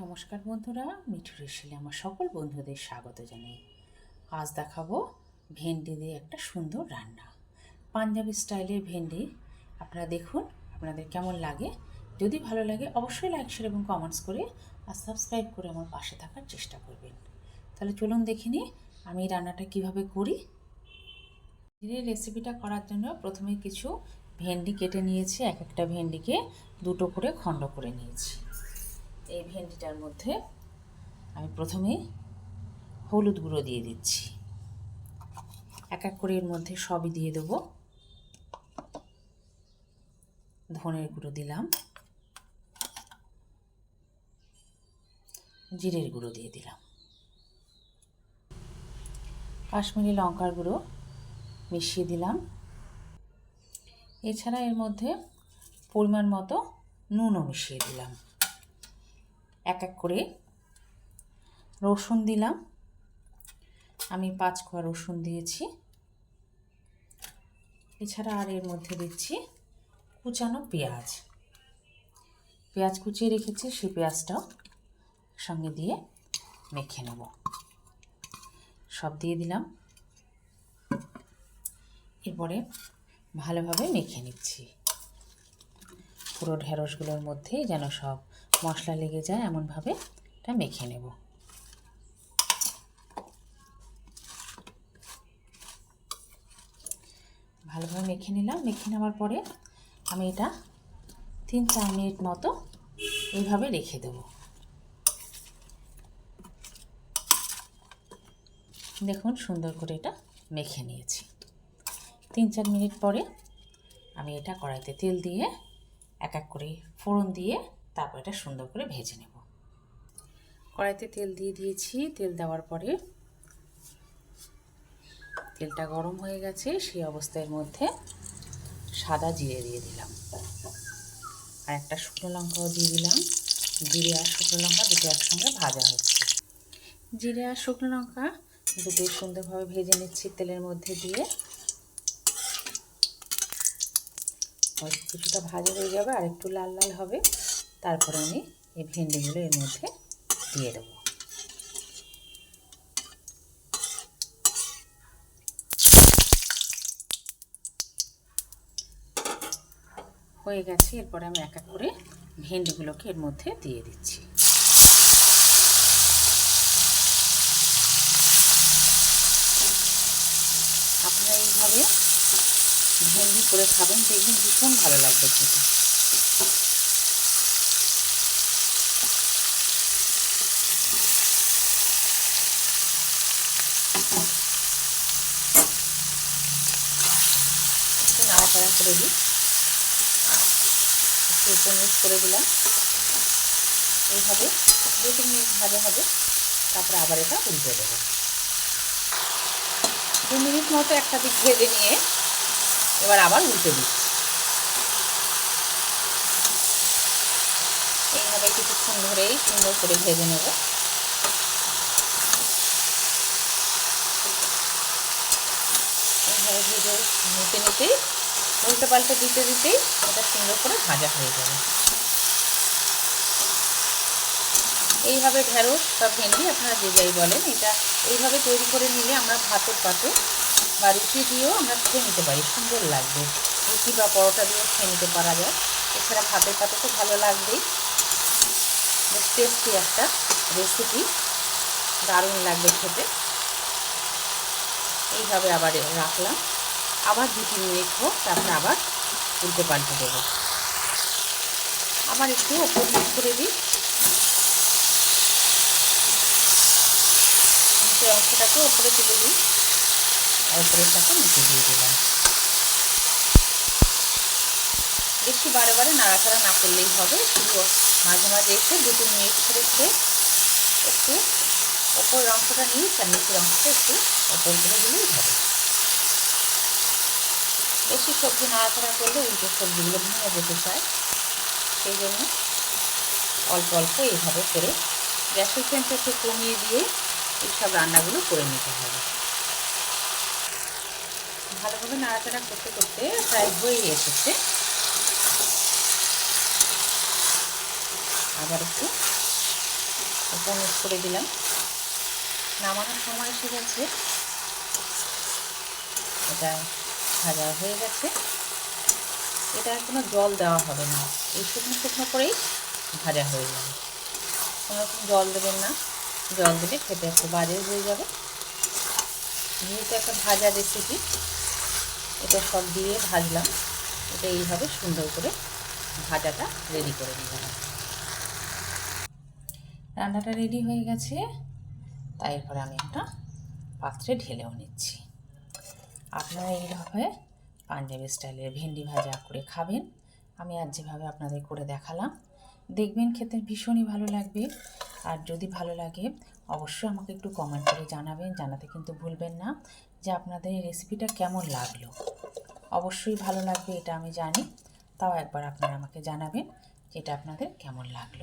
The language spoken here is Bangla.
নমস্কার বন্ধুরা, মিঠু রেশিলে আমার সকল বন্ধুদের স্বাগত জানাই। আজ দেখাবো ভেন্ডি দিয়ে একটা সুন্দর রান্না। পাঞ্জাবি স্টাইলের ভেন্ডি, আপনারা দেখুন, আপনাদের কেমন লাগে। যদি ভালো লাগে, অবশ্যই লাইক শেয়ার এবং কমেন্টস করে আর সাবস্ক্রাইব করে আমার পাশে থাকার চেষ্টা করবেন। তাহলে চলুন দেখে নিই আমি রান্নাটা কীভাবে করি। এই রেসিপিটা করার জন্য প্রথমে কিছু ভেন্ডি কেটে নিয়েছি, এক একটা ভেন্ডিকে দুটো করে খণ্ড করে নিয়েছি। এই ভেন্ডিটার মধ্যে আমি প্রথমে হলুদ গুঁড়ো দিয়ে দিচ্ছি। এক এক করে এর মধ্যে সবই দিয়ে দেবো। ধনের গুঁড়ো দিলাম। জিরের গুঁড়ো দিয়ে দিলাম। কাশ্মীরি লঙ্কার গুঁড়ো মিশিয়ে দিলাম। এছাড়া এর মধ্যে পরিমাণ মতো নুনও মিশিয়ে দিলাম। এক এক করে রসুন দিলাম। আমি পাঁচ কোয়া রসুন দিয়েছি। এছাড়া আর এর মধ্যে দিচ্ছি কুচানো পেঁয়াজ। পেঁয়াজ কুচিয়ে রেখেছি, সেই পেঁয়াজটাও সঙ্গে দিয়ে মেখে নেব। সব দিয়ে দিলাম। এরপরে ভালোভাবে মেখে নিচ্ছি। পুরো ঢেঁড়সগুলোর মধ্যে যেন সব মশলা লেগে যায়, এমনভাবে এটা মেখে নেব। ভালোভাবে মেখে নিলাম। মেখে নেওয়ার পরে আমি এটা তিন চার মিনিট মতো এইভাবে রেখে দেব। দেখুন, সুন্দর করে এটা মেখে নিয়েছি। তিন চার মিনিট পরে আমি এটা কড়াইতে তেল দিয়ে এক এক করে ফোড়ন দিয়ে তারপর এটা সুন্দর করে ভেজে নেব। কড়াইতে তেল দিয়ে দিয়েছি। তেল দেওয়ার পরে তেলটা গরম হয়ে গেছে, সেই অবস্থার মধ্যে সাদা জিরে দিয়ে দিলাম। আর একটা শুকনো লঙ্কাও দিয়ে দিলাম। জিরে আর শুকনো লঙ্কা দুটো একসঙ্গে ভাজা হচ্ছে। জিরে আর শুকনো লঙ্কা দুটোই সুন্দরভাবে ভেজে নিচ্ছি তেলের মধ্যে দিয়ে। কিছুটা ভাজা হয়ে যাবে, আর একটু লাল লাল হবে। তারপরে আমি এই ভেন্ডিগুলো এর মধ্যে দিয়ে দেবো। হয়ে গেছে, এরপরে আমি এক এক করে ভেন্ডিগুলোকে এর মধ্যে দিয়ে দিচ্ছি। আপনারা এইভাবে ভেন্ডি করে খাবেন, দেখবেন ভীষণ ভালো লাগবে খেতে একটু নাড়াচাড়া করে দিই একটু উপনিশ করে দিলাম। এইভাবে দু তিন মিনিট ভাজা হবে। তারপরে আবার এটা উল্টে দেবো। দু মিনিট মতো একটা দিক ভেজে নিয়ে এবার আবার উল্টে দিচ্ছি। এইভাবে কিছুক্ষণ ধরেই সুন্দর করে ভেজে নেব। এইভাবে ভেজে নিতে নিতেই উল্টে পাল্টে দিতে দিতেই এটা সুন্দর করে ভাজা হয়ে যাবে। এইভাবে ঢেঁড়স বা ভেন্ডি আপনারা যে যাই বলেন, এটা এইভাবে তৈরি করে নিলে আমরা ভাতের পাতে বা রুটি দিয়েও আমরা খেয়ে নিতে পারি, সুন্দর লাগবে। রুটি বা পরোটা দিয়েও খেয়ে নিতে পারা যায়। এছাড়া ভাতের পাতে তো ভালো লাগবেই। বেশ টেস্টি একটা রেসিপি দারুণ লাগবে খেতে। এইভাবে আবার রাখলাম। আবার দু তিন মিনিট হোক, তারপরে আবার উল্টে পাল্টে দেবো। আবার একটু ওপর মিট করে দিই। নিচের অংশটাকে ওপরে তুলে দিই। আর উপরেরটাকে নিচে দিয়ে দিলাম। বেশি বারে বারে নাড়াচাড়া না করলেই হবে। শুধু মাঝে মাঝে একটু দু তিন মিনিট করে একটু ওপরের অংশটা নিয়ে আর নিচের অংশটা একটু ওপর করে দিলেই হবে। বেশি সবজি নাড়াচাড়া করলে উল্টো সবজিগুলো ভেঙে যেতে চায়, সেই জন্য অল্প অল্প এইভাবে করে গ্যাসের ফ্লেমটা একটু কমিয়ে দিয়ে এইসব রান্নাগুলো করে নিতে হবে। ভালোভাবে নাড়াচাড়া করতে করতে প্রায় হয়ে এসেছে। আবার একটু পনির করে দিলাম। নামানোর সময় এসে গেছে। এটা ভাজা হয়ে গেছে। এটা কোনো জল দেওয়া হবে না। এই শুকনো শুকনো করেই ভাজা হয়ে যাবে। কোনো রকম জল দেবেন না। জল দিলে খেতে একটু বাজে হয়ে যাবে। যেহেতু একটা ভাজা রেসিপি এটা সব দিয়ে ভাজলাম। এটা এইভাবে সুন্দর করে ভাজাটা রেডি করে নিলাম। রান্নাটা রেডি হয়ে গেছে। তাই এরপরে আমি একটা পাত্রে ঢেলেও নিচ্ছি। আপনারা এইভাবে পাঞ্জাবি স্টাইলের ভেন্ডি ভাজা করে খাবেন। আমি আজ যেভাবে আপনাদের করে দেখালাম, দেখবেন খেতে ভীষণই ভালো লাগবে। আর যদি ভালো লাগে, অবশ্যই আমাকে একটু কমেন্ট করে জানাবেন, জানাতে কিন্তু ভুলবেন না যে আপনাদের এই রেসিপিটা কেমন লাগল। অবশ্যই ভালো লাগবে, এটা আমি জানি। তাও একবার আপনারা আমাকে জানাবেন যে এটা আপনাদের কেমন লাগল।